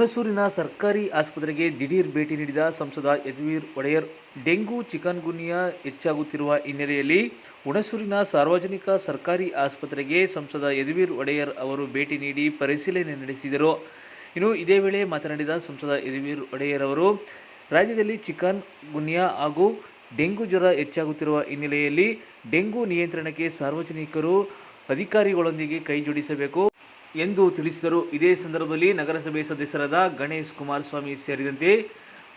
ಹುಣಸೂರಿನ ಸರ್ಕಾರಿ ಆಸ್ಪತ್ರೆಗೆ ದಿಢೀರ್ ಭೇಟಿ ನೀಡಿದ ಸಂಸದ Yaduveer Wadiyar, dengue chikungunya ಹೆಚ್ಚಾಗುತ್ತಿರುವ ಹಿನ್ನೆಲೆಯಲ್ಲಿ ಹುಣಸೂರಿನ ಸಾರ್ವಜನಿಕ ಸರ್ಕಾರಿ ಆಸ್ಪತ್ರೆಗೆ ಸಂಸದ ಯದುವೀರ್ ಒಡೆಯರ್ ಅವರು ಭೇಟಿ ನೀಡಿ ಪರಿಶೀಲನೆ ನಡೆಸಿದರು. ಇನ್ನು ಇದೇ ವೇಳೆ ಮಾತನಾಡಿದ ಸಂಸದ ಯದುವೀರ್ ಒಡೆಯರ್ ಅವರು, ರಾಜ್ಯದಲ್ಲಿ ಚಿಕನ್ ಗುನ್ಯಾ ಹಾಗೂ ಡೆಂಗು ಜ್ವರ ಹೆಚ್ಚಾಗುತ್ತಿರುವ ಹಿನ್ನೆಲೆಯಲ್ಲಿ ಡೆಂಗು ನಿಯಂತ್ರಣಕ್ಕೆ ಸಾರ್ವಜನಿಕರು ಅಧಿಕಾರಿಗಳೊಂದಿಗೆ ಕೈ ಜೋಡಿಸಬೇಕು ಎಂದು ತಿಳಿಸಿದರು. ಇದೇ ಸಂದರ್ಭದಲ್ಲಿ ನಗರಸಭೆ ಸದಸ್ಯರಾದ ಗಣೇಶ್ ಕುಮಾರಸ್ವಾಮಿ ಸೇರಿದಂತೆ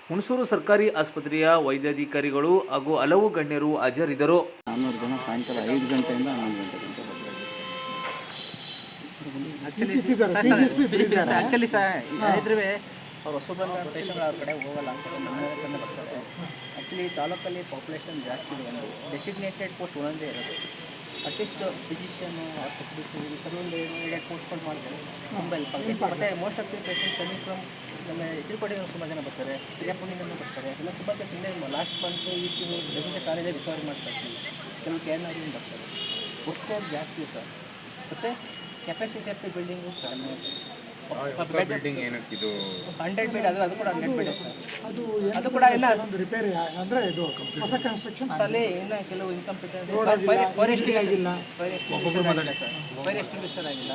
ಹುಣಸೂರು ಸರ್ಕಾರಿ ಆಸ್ಪತ್ರೆಯ ವೈದ್ಯಾಧಿಕಾರಿಗಳು ಹಾಗೂ ಹಲವು ಗಣ್ಯರು ಹಾಜರಿದ್ದರು. ನಾನ್ನೂರು ಜನ ಸಾಯಂಕಾಲ ಐದು ಗಂಟೆಯಿಂದ ಹನ್ನೊಂದು ಗಂಟೆ ಆ್ಯಕ್ಚುಲಿ ಇದ್ರೂ ಅವ್ರು ಹೊಸಬಂದ ಪೇಷಂಟ್ಗಳು ಅವ್ರ ಕಡೆ ಹೋಗಲ್ಲ ಅಂತ ಬರ್ತಾರೆ. ಆ್ಯಕ್ಚುಲಿ ತಾಲೂಕಲ್ಲಿ ಪಾಪ್ಯುಲೇಷನ್ ಜಾಸ್ತಿ ಇದೆ ಒಂದು. ಡೆಸಿಗ್ನೇಟೆಡ್ ಪೋಸ್ಟ್ ಒಂದೇ ಇರೋದು. ಅಟ್ಲೀಸ್ಟ್ ಫಿಸಿಷಿಯನ್ ಆರ್ಥೋಪೆಡಿಸ್ಟ್ ಕೆಲವೊಂದು ಎರಡು ಪೋಸ್ಟ್ಗಳು ಮಾಡಿದ್ರೆ ತುಂಬ ಮತ್ತು most of the patient coming from ನಮ್ಮ ತಿರುಪತಿಯಿಂದ ತುಂಬ ಜನ ಬರ್ತಾರೆ ಹಿರಿಯಪ್ಪನಿಂದನೂ ಬರ್ತಾರೆ. ಎಲ್ಲ ತುಂಬ ಜನ ಲಾಸ್ಟ್ ಮಂತ್ ಈ ಡೆಸಿಗ್ನೇ ಕಾಲೇಜೇ ರಿಕವರಿ ಮಾಡ್ತಾ ಇರ್ತೀವಿ ಕೆಲವು ಕೇರ್ನಾರಿಂದ ಬರ್ತಾರೆ. ಒಟ್ಟು ಜಾಸ್ತಿ ಸರ್. ಮತ್ತು ಕೆಪಾಸಿಟಿ ಆಫ್ ದಿ ಬಿಲ್ಡಿಂಗು ಕಡಿಮೆ ಬಿಲ್ಡಿಂಗ್ ಏನಕ್ಕೆ ಇದು? ಹಂಡ್ರೆಡ್ ಬೇಡ್ ಅದು ಅದು ಕೂಡ ಹಂಡ್ರೆಡ್ ಬೇಡ್ ಸರ್ ಅದು ಕೂಡ ಇಲ್ಲ ಅದೊಂದು ರಿಪೇರಿ ಅಂದರೆ ಇದು ಹೊಸ ಕನ್ಸ್ಟ್ರಕ್ಷನ್ ಅಲ್ಲಿ ಇನ್ನು ಕೆಲವು ಇನ್ಕಂಪ್ಲೀಟ್ ಫೈರ್ ಎಸ್ಟಿಂಗ್ವಿಷರ್ ಆಗಿಲ್ಲ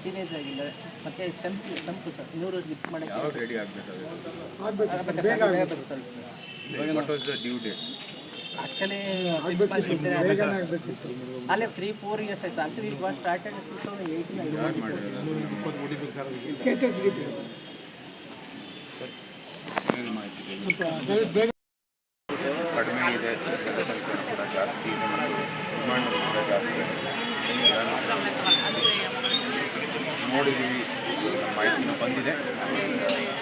ಸೀನೇಜ್ ಆಗಿಲ್ಲ. ಮತ್ತೆ ಸಂಪು ಸಂಪು ಸರ್ ನೂರು ಲಿಫ್ಟ್ ಮಾಡೋಕ್ಕೆ ರೆಡಿ ಆಗಬೇಕು ಆಗಬೇಕು ಬೇಗ ಆಗಬೇಕು. ಸರ್ ಡ್ಯೂ ಡೇಟ್ ಆ್ಯಕ್ಚುಲಿ ಅಲ್ಲೇ ತ್ರೀ ಫೋರ್ ಇಯರ್ಸ್ ಆಯ್ತು. Actually it was started two thousand eighteen ಕಡಿಮೆ ಇದೆ. ಜನಸಂಖ್ಯೆ ಕೂಡ ಜಾಸ್ತಿ ಇದೆ. ಡಿಮಾಂಡ್ ಕೂಡ ಜಾಸ್ತಿ ಇದೆ. ನೋಡಿದ್ದೀವಿ ಮಾಹಿತಿನೂ ಬಂದಿದೆ.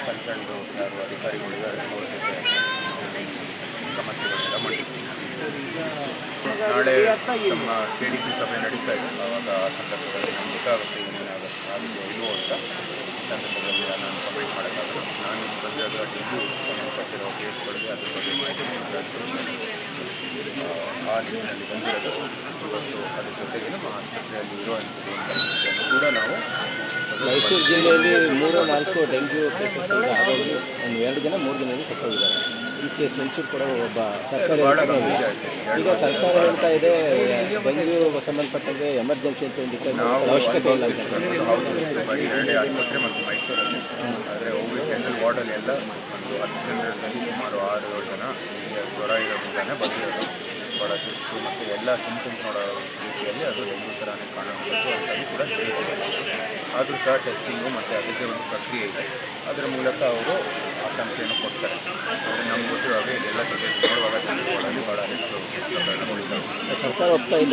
ಕನ್ಸಲ್ಟು ಯಾರು ಅಧಿಕಾರಿಗಳು ಇದ್ದಾರೆ ಅವ್ರ ಜೊತೆ ಸಮಸ್ಯೆಗಳೆಲ್ಲ ಮಂಡಿಸ್ತೀವಿ ನಾಳೆ ನಮ್ಮ ಕೆ ಡಿ ಪಿ ಸಭೆ ನಡೀತಾ ಇದೆ. ಆವಾಗ ಆ ಸಂದರ್ಭದಲ್ಲಿ ನಮ್ಗೆ ಗೊತ್ತಾಗುತ್ತೆ ಏನೇನಾಗುತ್ತೆ ಆಗಿದೆ ಇಲ್ವೋ ಅಂತ. ಈ ಸಂದರ್ಭದಲ್ಲಿ ನಾನು ಕಮೆಂಟ್ ಮಾಡೋಕ್ಕಾಗಲ್ಲ. ನಾನು ಬಂದಾಗ ಡೆಂಗು ಸಂಬಂಧಪಟ್ಟಿರೋ ಕೇಸ್ಗಳಿಗೆ ಅದರ ಬಗ್ಗೆ ಮಾಹಿತಿ ಆ ನಿಟ್ಟಿನಲ್ಲಿ ಬಂದಿರೋದು ಅದ್ರ ಜೊತೆಗೆ ನಮ್ಮ ಆಸ್ಪತ್ರೆಯಲ್ಲಿ ಇರುವಂಥದ್ದು ಕೂಡ ನಾವು ಮೈಸೂರು ಜಿಲ್ಲೆಯಲ್ಲಿ ಮೂರು ನಾಲ್ಕು ಡೆಂಗ್ಯೂ ಕೇಸಸ್ಗಳಿಂದ ಆರೋಗ್ಯ ಒಂದು ಎರಡು ಜನ ಮೂರು ಜನರಿಗೆ ಸತ್ತೋಗಿದ್ದಾರೆ. ಈ ಕೇಸ್ ಕೂಡ ಒಬ್ಬ ಸರ್ಕಾರಿ. ಆಗಿದೆ ಈಗ ಸರ್ಕಾರ ಹೇಳ್ತಾ ಇದೆ ಡೆಂಗ್ಯೂ ಸಂಬಂಧಪಟ್ಟಂತೆ ಎಮರ್ಜೆನ್ಸಿ ಅಂತ ಒಂದು ಅವಶ್ಯಕತೆ ಇಲ್ಲ ಅಂತ. ಅನುಭವಿಸಿರೋದು ಹೌದು ಬರೀ ಎರಡೇ ಆಸ್ಪತ್ರೆ ಮತ್ತು ಮೈಸೂರಲ್ಲಿ. ಆದರೆ ಕೋವಿಡ್ ಜನರಲ್ ವಾರ್ಡಲ್ಲಿ ಎಲ್ಲ ಒಂದು ಹತ್ತು ಜನರಲ್ಲಿ ಸುಮಾರು ಆರು ಏಳು ಜನ ಈಗ ಜ್ವರ ಇರೋದ್ರಿಂದಲೇ ಸುಸ್ತು ಮತ್ತು ಎಲ್ಲ ಸಿಂಪ್ಟಮ್ಸ್ ನೋಡೋ ರೀತಿಯಲ್ಲಿ ಅದು ಡೆಂಗ್ಯೂ ಥರನೇ ಕಾಣುವಂಥದ್ದು ಅಂತಲೂ ಕೂಡ ಹೇಳ್ತಾರೆ ಆದರೂ ಸಹ ಟೆಸ್ಟಿಂಗು ಮತ್ತು ಅದಕ್ಕೆ ಒಂದು ಪ್ರಕ್ರಿಯೆ ಇದೆ. ಅದರ ಮೂಲಕ ಅವರು ಆ ಸಂಖ್ಯೆಯನ್ನು ಕೊಡ್ತಾರೆ. ಆದರೆ ನಮ್ಗೆ ಗೊತ್ತಿರೋ ಹಾಗೆ ಎಲ್ಲ ಜೊತೆ ನೋಡುವಾಗ ಜನರು ಭಾಳ ಹೆಚ್ಚು ಸರ್ಕಾರ